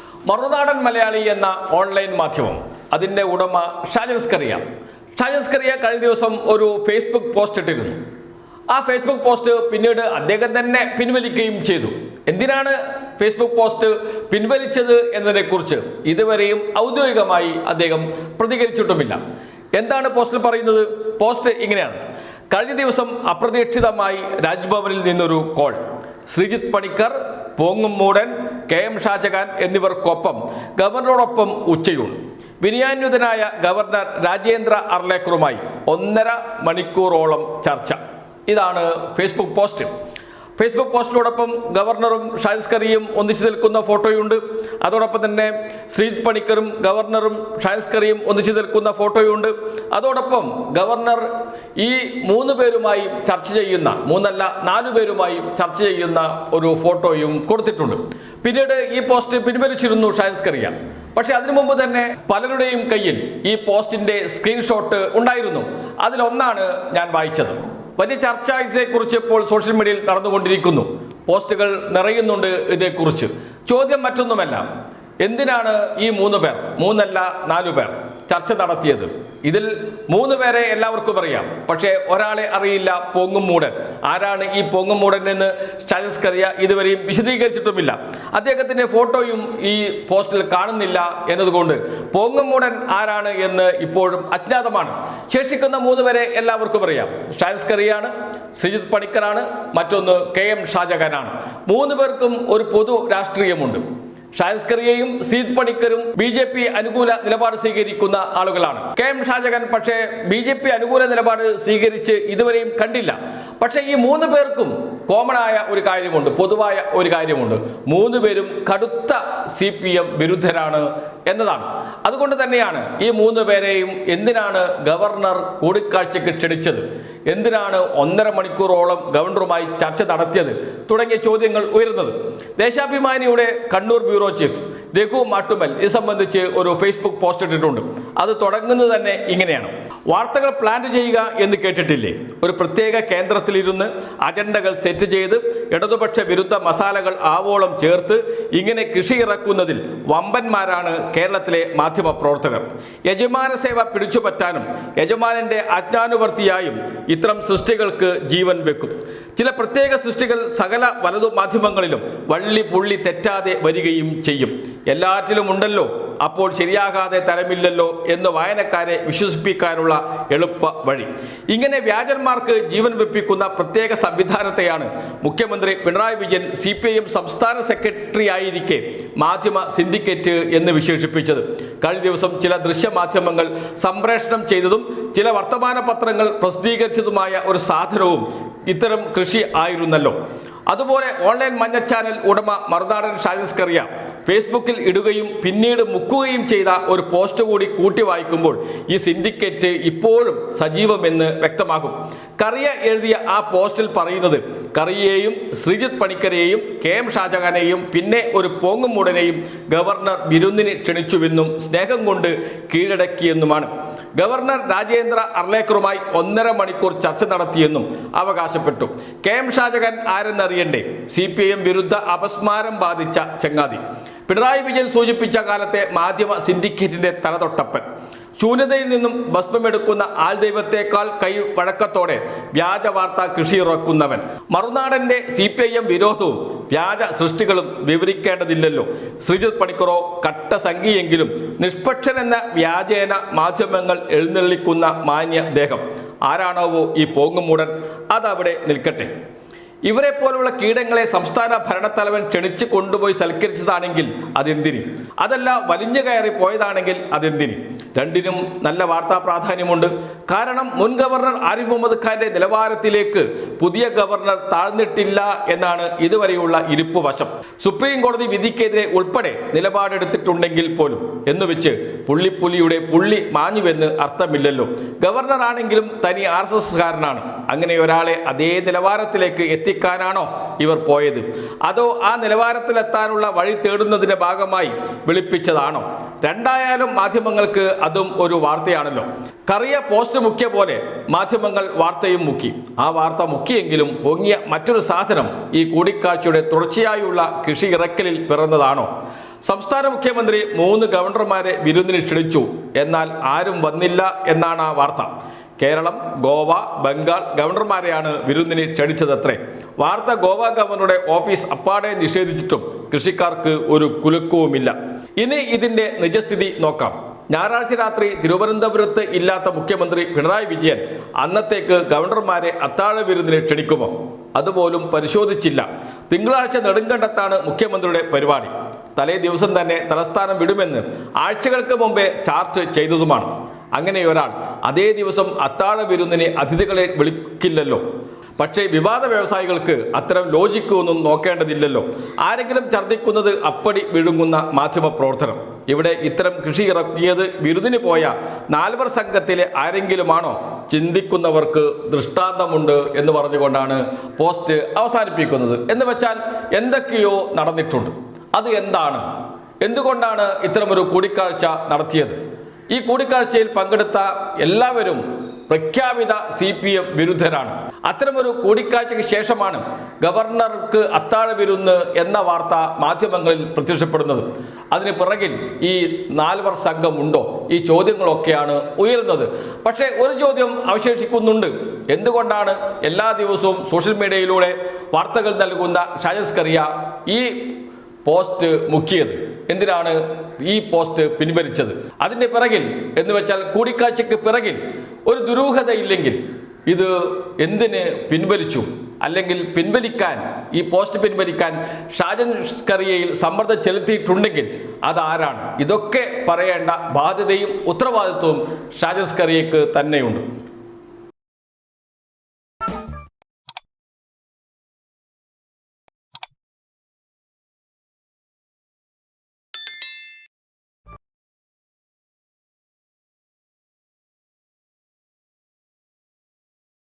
മറുനാടൻ മലയാളി എന്ന ഓൺലൈൻ മാധ്യമം. അതിന്റെ ഉടമ ഷാജൻസ് കറിയ ഷാജൻസ് കറിയ കഴിഞ്ഞ ദിവസം ഒരു ഫേസ്ബുക്ക് പോസ്റ്റ് ഇട്ടിരുന്നു. ആ ഫേസ്ബുക്ക് പോസ്റ്റ് പിന്നീട് അദ്ദേഹം തന്നെ പിൻവലിക്കുകയും ചെയ്തു. എന്തിനാണ് ഫേസ്ബുക്ക് പോസ്റ്റ് പിൻവലിച്ചത് എന്നതിനെക്കുറിച്ച് ഇതുവരെയും ഔദ്യോഗികമായി അദ്ദേഹം പ്രതികരിച്ചിട്ടുമില്ല. എന്താണ് പോസ്റ്റിൽ പറയുന്നത്? പോസ്റ്റ് ഇങ്ങനെയാണ്. കഴിഞ്ഞ ദിവസം അപ്രതീക്ഷിതമായി രാജ്ഭവനിൽ നിന്നൊരു call Sreejith Panicker Pongumoodan K M Shajahan എന്നിവർക്കൊപ്പം ഗവർണറോടൊപ്പം ഉച്ചയൂണ് വിനയാന്വിതനായ ഗവർണർ രാജേന്ദ്ര അർലേക്കറുമായി ഒന്നര മണിക്കൂറോളം ചർച്ച. ഇതാണ് ഫേസ്ബുക്ക് പോസ്റ്റ് ഫേസ്ബുക്ക് പോസ്റ്റിനോടൊപ്പം ഗവർണറും ഷാജിസ് കറിയും ഒന്നിച്ചു നിൽക്കുന്ന ഫോട്ടോയുണ്ട്. അതോടൊപ്പം തന്നെ ശ്രീജിത് പണിക്കറും ഗവർണറും ഷാജിസ് കറിയും ഒന്നിച്ചു നിൽക്കുന്ന ഫോട്ടോയുണ്ട്. അതോടൊപ്പം ഗവർണർ ഈ മൂന്ന് പേരുമായി ചർച്ച ചെയ്യുന്ന മൂന്നല്ല നാലു പേരുമായി ചർച്ച ചെയ്യുന്ന ഒരു ഫോട്ടോയും കൊടുത്തിട്ടുണ്ട്. പിന്നീട് ഈ പോസ്റ്റ് പിൻവലിച്ചിരുന്നു ഷാജിസ് കറിയ പക്ഷെ അതിനു മുമ്പ് തന്നെ പലരുടെയും കയ്യിൽ ഈ പോസ്റ്റിന്റെ സ്ക്രീൻഷോട്ട് ഉണ്ടായിരുന്നു. അതിലൊന്നാണ് ഞാൻ വായിച്ചത്. വലിയ ചർച്ച ഇതേക്കുറിച്ച് ഇപ്പോൾ സോഷ്യൽ മീഡിയയിൽ നടന്നുകൊണ്ടിരിക്കുന്നു. പോസ്റ്റുകൾ നിറയുന്നുണ്ട് ഇതേക്കുറിച്ച്. ചോദ്യം മറ്റൊന്നുമല്ല. എന്തിനാണ് ഈ മൂന്ന് പേർ? മൂന്നല്ല നാലു പേർ? ചർച്ച നടത്തിയത്. ഇതിൽ മൂന്ന് പേരെ എല്ലാവർക്കും അറിയാം. പക്ഷേ ഒരാളെ അറിയില്ല പൊങ്ങുമൂടൻ ആരാണ് ഈ പൊങ്ങുമൂടൻ എന്ന് ഷാജസ് കറിയ ഇതുവരെയും വിശദീകരിച്ചിട്ടുമില്ല. അദ്ദേഹത്തിന്റെ ഫോട്ടോയും ഈ പോസ്റ്റിൽ കാണുന്നില്ല എന്നതുകൊണ്ട് പൊങ്ങുമൂടൻ ആരാണ് എന്ന് ഇപ്പോഴും അജ്ഞാതമാണ്. ശേഷിക്കുന്ന മൂന്ന് പേരെ എല്ലാവർക്കും അറിയാം. ഷാജസ് കറിയാണ് സിജിത് പണിക്കറാണ് മറ്റൊന്ന് കെ എം ഷാജഹാനാണ്. മൂന്ന് പേർക്കും ഒരു പൊതു രാഷ്ട്രീയമുണ്ട്. ഷായസ് കറിയയും സീത് പണിക്കരും ബി ജെ പി അനുകൂല നിലപാട് സ്വീകരിക്കുന്ന ആളുകളാണ്. കെ എം ഷാജകൻ പക്ഷേ ബി ജെ പി അനുകൂല നിലപാട് സ്വീകരിച്ച് ഇതുവരെയും കണ്ടില്ല. പക്ഷേ ഈ മൂന്ന് പേർക്കും കോമൺ ആയ ഒരു കാര്യമുണ്ട് പൊതുവായ ഒരു കാര്യമുണ്ട്. മൂന്ന് പേരും കടുത്ത സി പി എം വിരുദ്ധരാണ് എന്നതാണ്. അതുകൊണ്ട് തന്നെയാണ് ഈ മൂന്ന് പേരെയും എന്തിനാണ് ഗവർണർ കൂടിക്കാഴ്ചയ്ക്ക് ക്ഷണിച്ചത്? എന്തിനാണ് ഒന്നര മണിക്കൂറോളം ഗവർണറുമായി ചർച്ച നടത്തിയത്? തുടങ്ങിയ ചോദ്യങ്ങൾ ഉയരുന്നത്. ദേശാഭിമാനിയുടെ കണ്ണൂർ ബ്യൂറോ ചീഫ് രഘു മാട്ടുമൽ ഇത് സംബന്ധിച്ച് ഒരു ഫേസ്ബുക്ക് പോസ്റ്റ് ഇട്ടിട്ടുണ്ട്. അത് തുടങ്ങുന്നത് തന്നെ ഇങ്ങനെയാണ്. വാർത്തകൾ പ്ലാൻ ചെയ്യുക എന്ന് കേട്ടിട്ടില്ലേ? ഒരു പ്രത്യേക കേന്ദ്രത്തിലിരുന്ന് അജണ്ടകൾ സെറ്റ് ചെയ്ത് ഇടതുപക്ഷ വിരുദ്ധ മസാലകൾ ആവോളം ചേർത്ത് ഇങ്ങനെ കൃഷി ഇറക്കുന്നതിൽ വമ്പന്മാരാണ് കേരളത്തിലെ മാധ്യമ പ്രവർത്തകർ. യജമാന സേവ പിടിച്ചുപറ്റാനും യജമാനന്റെ അജ്ഞാനുവർത്തിയായും ഇത്തരം സൃഷ്ടികൾക്ക് ജീവൻ വെക്കും. ചില പ്രത്യേക സൃഷ്ടികൾ സകല വലതു മാധ്യമങ്ങളിലും വള്ളി പുള്ളി തെറ്റാതെ വരികയും ചെയ്യും. എല്ലാറ്റിലും ഉണ്ടല്ലോ അപ്പോൾ ശരിയാകാതെ തരമില്ലല്ലോ എന്ന് വായനക്കാരെ വിശ്വസിപ്പിക്കാനുള്ള എളുപ്പ വഴി. ഇങ്ങനെ വ്യാജന്മാർക്ക് ജീവൻ വെപ്പിക്കുന്ന പ്രത്യേക സംവിധാനത്തെയാണ് മുഖ്യമന്ത്രി Pinarayi Vijayan C P I M സംസ്ഥാന സെക്രട്ടറി ആയിരിക്കെ മാധ്യമ സിൻഡിക്കേറ്റ് എന്ന് വിശേഷിപ്പിച്ചത്. കഴിഞ്ഞ ദിവസം ചില ദൃശ്യമാധ്യമങ്ങൾ സംപ്രേഷണം ചെയ്തതും ചില വർത്തമാന പത്രങ്ങൾ പ്രസിദ്ധീകരിച്ചതുമായ ഒരു സാധനവും ഇത്തരം കൃഷി ആയിരുന്നല്ലോ. അതുപോലെ ഓൺലൈൻ മഞ്ഞ ചാനൽ ഉടമ മറുനാടൻ ഷാജിസ്കറിയ ഫേസ്ബുക്കിൽ ഇടുകയും പിന്നീട് മുക്കുകയും ചെയ്ത ഒരു പോസ്റ്റ് കൂടി കൂട്ടി വായിക്കുമ്പോൾ ഈ സിൻഡിക്കേറ്റ് ഇപ്പോഴും സജീവമെന്ന് വ്യക്തമാകും. കറിയ എഴുതിയ ആ പോസ്റ്റിൽ പറയുന്നത് കറിയെയും ശ്രീജിത് പണിക്കരെയും കെ എം ഷാജഹാനെയും പിന്നെ ഒരു പോങ്ങുമൂടനെയും ഗവർണർ വിരുന്നിന് ക്ഷണിച്ചുവെന്നും സ്നേഹം കൊണ്ട് കീഴടക്കിയെന്നുമാണ്. ഗവർണർ രാജേന്ദ്ര അർലേക്കറുമായി ഒന്നര മണിക്കൂർ ചർച്ച നടത്തിയെന്നും അവകാശപ്പെട്ടു. കെ എം ഷാജഹാൻ ആരെന്നറിയണ്ടേ? സി പി ഐ എം വിരുദ്ധ അപസ്മാരം ബാധിച്ച ചങ്ങാതി. പിണറായി വിജയൻ സൂചിപ്പിച്ച കാലത്തെ മാധ്യമ സിൻഡിക്കേറ്റിന്റെ തലതൊട്ടപ്പൻ. ശൂന്യതയിൽ നിന്നും ഭസ്മമെടുക്കുന്ന ആൾ ദൈവത്തെക്കാൾ കൈ വഴക്കത്തോടെ വ്യാജ വാർത്ത കൃഷി ഇറക്കുന്നവൻ. മറുനാടന്റെ സി പി ഐ എം വിരോധവും വ്യാജ സൃഷ്ടികളും വിവരിക്കേണ്ടതില്ലല്ലോ. ശ്രീജിത് പണിക്കറോ കട്ട നിഷ്പക്ഷൻ എന്ന വ്യാജേന മാധ്യമങ്ങൾ എഴുന്നള്ളിക്കുന്ന മാന്യ ദേഹം. ആരാണാവോ ഈ പോങ്ങുമൂടൻ? അതവിടെ നിൽക്കട്ടെ. ഇവരെ പോലുള്ള കീടങ്ങളെ സംസ്ഥാന ഭരണത്തലവൻ ക്ഷണിച്ച് കൊണ്ടുപോയി സൽക്കരിച്ചതാണെങ്കിൽ അതെന്തിന്? അതല്ല വലിഞ്ഞു കയറി പോയതാണെങ്കിൽ അതെന്തിന്? രണ്ടിനും നല്ല വാർത്താ പ്രാധാന്യമുണ്ട്. കാരണം മുൻ ഗവർണർ ആരിഫ് മുഹമ്മദ് ഖാന്റെ നിലവാരത്തിലേക്ക് പുതിയ ഗവർണർ താഴ്ന്നിട്ടില്ല എന്നാണ് ഇതുവരെയുള്ള ഇരിപ്പ് വശം. സുപ്രീം കോടതി വിധിക്കെതിരെ ഉൾപ്പെടെ നിലപാടെടുത്തിട്ടുണ്ടെങ്കിൽ പോലും എന്ന് വെച്ച് പുള്ളിപ്പുലിയുടെ പുള്ളി മാഞ്ഞുവെന്ന് അർത്ഥമില്ലല്ലോ. ഗവർണർ ആണെങ്കിലും തനി ആർ എസ് എസ്കാരനാണ് അങ്ങനെ ഒരാളെ അതേ നിലവാരത്തിലേക്ക് എത്തിക്കാനാണോ ഇവർ പോയത്? അതോ ആ നിലവാരത്തിലെത്താനുള്ള വഴി തേടുന്നതിന്റെ ഭാഗമായി വിളിപ്പിച്ചതാണോ? രണ്ടായാലും മാധ്യമങ്ങൾക്ക് അതും ഒരു വാർത്തയാണല്ലോ. കറിയ പോസ്റ്റ് മുക്കിയ പോലെ മാധ്യമങ്ങൾ വാർത്തയും മുക്കി. ആ വാർത്ത മുക്കിയെങ്കിലും പൊങ്ങിയ മറ്റൊരു സാധനം ഈ കൂടിക്കാഴ്ചയുടെ തുടർച്ചയായുള്ള കൃഷി ഇറക്കലിൽ പിറന്നതാണോ? സംസ്ഥാന മുഖ്യമന്ത്രി മൂന്ന് ഗവർണർമാരെ വിരുന്നിന് ക്ഷണിച്ചു. എന്നാൽ ആരും വന്നില്ല എന്നാണ് ആ വാർത്ത. കേരളം ഗോവ ബംഗാൾ ഗവർണർമാരെയാണ് വിരുന്നിന് ക്ഷണിച്ചതത്രേ. വാർത്ത ഗോവ ഗവർണറുടെ ഓഫീസ് അപ്പാടെ നിഷേധിച്ചിട്ടും കൃഷിക്കാർക്ക് ഒരു കുലുക്കവുമില്ല. ഇനി ഇതിന്റെ നിജസ്ഥിതി നോക്കാം. ഞായറാഴ്ച രാത്രി തിരുവനന്തപുരത്ത് ഇല്ലാത്ത മുഖ്യമന്ത്രി പിണറായി വിജയൻ അന്നത്തേക്ക് ഗവർണർമാരെ അത്താഴ വിരുന്നിന് ക്ഷണിക്കുമോ? അതുപോലും പരിശോധിച്ചില്ല. തിങ്കളാഴ്ച നെടുങ്കണ്ടത്താണ് മുഖ്യമന്ത്രിയുടെ പരിപാടി. തലേ ദിവസം തന്നെ തലസ്ഥാനം വിടുമെന്ന് ആഴ്ചകൾക്ക് മുമ്പേ ചാർട്ട് ചെയ്തതുമാണ്. അങ്ങനെ ഒരാൾ അതേ ദിവസം അത്താഴ വിരുന്നിന് അതിഥികളെ വിളിക്കില്ലല്ലോ. പക്ഷേ വിവാദ വ്യവസായികൾക്ക് അത്തരം ലോജിക്ക് ഒന്നും നോക്കേണ്ടതില്ലല്ലോ. ആരെങ്കിലും ഛർദ്ദിക്കുന്നത് അപ്പടി വിഴുങ്ങുന്ന മാധ്യമ പ്രവർത്തനം. ഇവിടെ ഇത്തരം കൃഷി ഇറക്കിയത് വിരുദിന് പോയ നാൽവർ സംഘത്തിലെ ആരെങ്കിലുമാണോ? ചിന്തിക്കുന്നവർക്ക് ദൃഷ്ടാന്തമുണ്ട് എന്ന് പറഞ്ഞുകൊണ്ടാണ് പോസ്റ്റ് അവസാനിപ്പിക്കുന്നത്. എന്ന് വെച്ചാൽ എന്തൊക്കെയോ നടന്നിട്ടുണ്ട്. അത് എന്താണ്? എന്തുകൊണ്ടാണ് ഇത്തരമൊരു കൂടിക്കാഴ്ച നടത്തിയത്? ഈ കൂടിക്കാഴ്ചയിൽ പങ്കെടുത്ത എല്ലാവരും പ്രഖ്യാപിത സി പി എം വിരുദ്ധരാണ്. അത്തരമൊരു കൂടിക്കാഴ്ചയ്ക്ക് ശേഷമാണ് ഗവർണർക്ക് അത്താഴ വിരുന്ന് എന്ന വാർത്ത മാധ്യമങ്ങളിൽ പ്രത്യക്ഷപ്പെടുന്നത്. അതിന് പിറകിൽ ഈ നാൽവർ സംഘമുണ്ടോ? ഈ ചോദ്യങ്ങളൊക്കെയാണ് ഉയരുന്നത്. പക്ഷേ ഒരു ചോദ്യം അവശേഷിക്കുന്നുണ്ട്. എന്തുകൊണ്ടാണ് എല്ലാ ദിവസവും സോഷ്യൽ മീഡിയയിലൂടെ വാർത്തകൾ നൽകുന്ന ഷാജസ് കറിയ ഈ പോസ്റ്റ് മുക്കിയത്? എന്തിനാണ് ഈ പോസ്റ്റ് പിൻവലിച്ചത്? അതിന്റെ പിറകിൽ എന്ന് വെച്ചാൽ കൂടിക്കാഴ്ചയ്ക്ക് പിറകിൽ ഒരു ദുരൂഹതയില്ലെങ്കിൽ ഇത് എന്തിന് പിൻവലിച്ചു? അല്ലെങ്കിൽ പിൻവലിക്കാൻ ഈ പോസ്റ്റ് പിൻവലിക്കാൻ ഷാജൻ സ്കറിയയിൽ സമ്മർദ്ദം ചെലുത്തിയിട്ടുണ്ടെങ്കിൽ അതാരാണ്? ഇതൊക്കെ പറയേണ്ട ബാധ്യതയും ഉത്തരവാദിത്വവും ഷാജൻ സ്കറിയക്ക് തന്നെയുണ്ട്.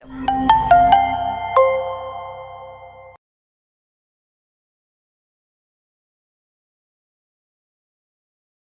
you